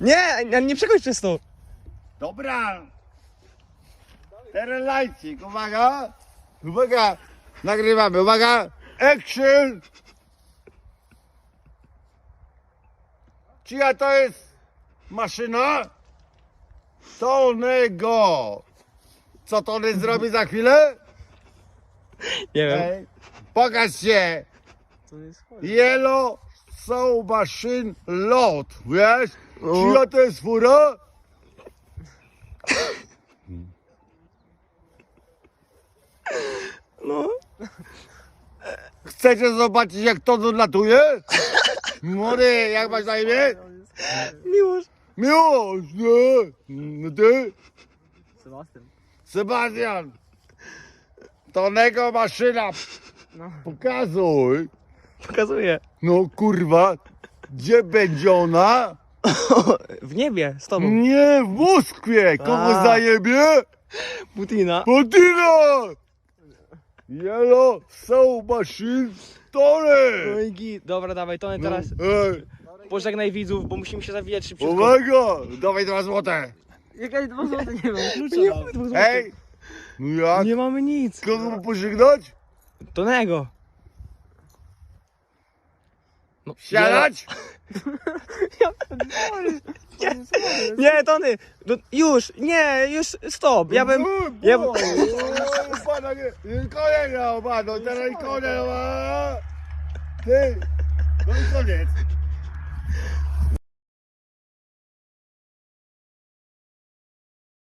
Nie, nie, nie przechodź przez to. Dobra. Teraz lajcik, uwaga. Uwaga. Nagrywamy, uwaga. Action. Czyja to jest maszyna? Tonego. Co Tony zrobi za chwilę? Nie wiem. Ej, pokaż się. To jest Yellow Soul Machine Lot, wiesz? O. Czyja to jest fura? No. Chcecie zobaczyć jak to dolatuje? Młody, jak masz na imię? Miłość. Miłość, nie? No ty? Sebastian. Sebastian. Tonego maszyna, No. pokazuj. Pokazuję. No kurwa, gdzie będzie ona? W niebie, z tobą. Nie, w Moskwie. Kogo A. zajebie? Putina. Putina! Yellow Soul Machine No Tony! i git. Dobra, dawaj, Tony, No, teraz ej, pożegnaj widzów, bo musimy się zawijać szybciutko. uwaga! Dawaj dwa złote! Jakaś dwa złote nie mam, klucza Nie dam. mamy dwóch Ej! No jak? Nie mamy nic. Kogo mu pożegnać? Tonego. No, Siadać? Nie, Tony, no, już, nie, już stop. Ja bym, ja bym, Pana nie, nie koniec no, panu, teraz koniec, no. Ty, no i koniec.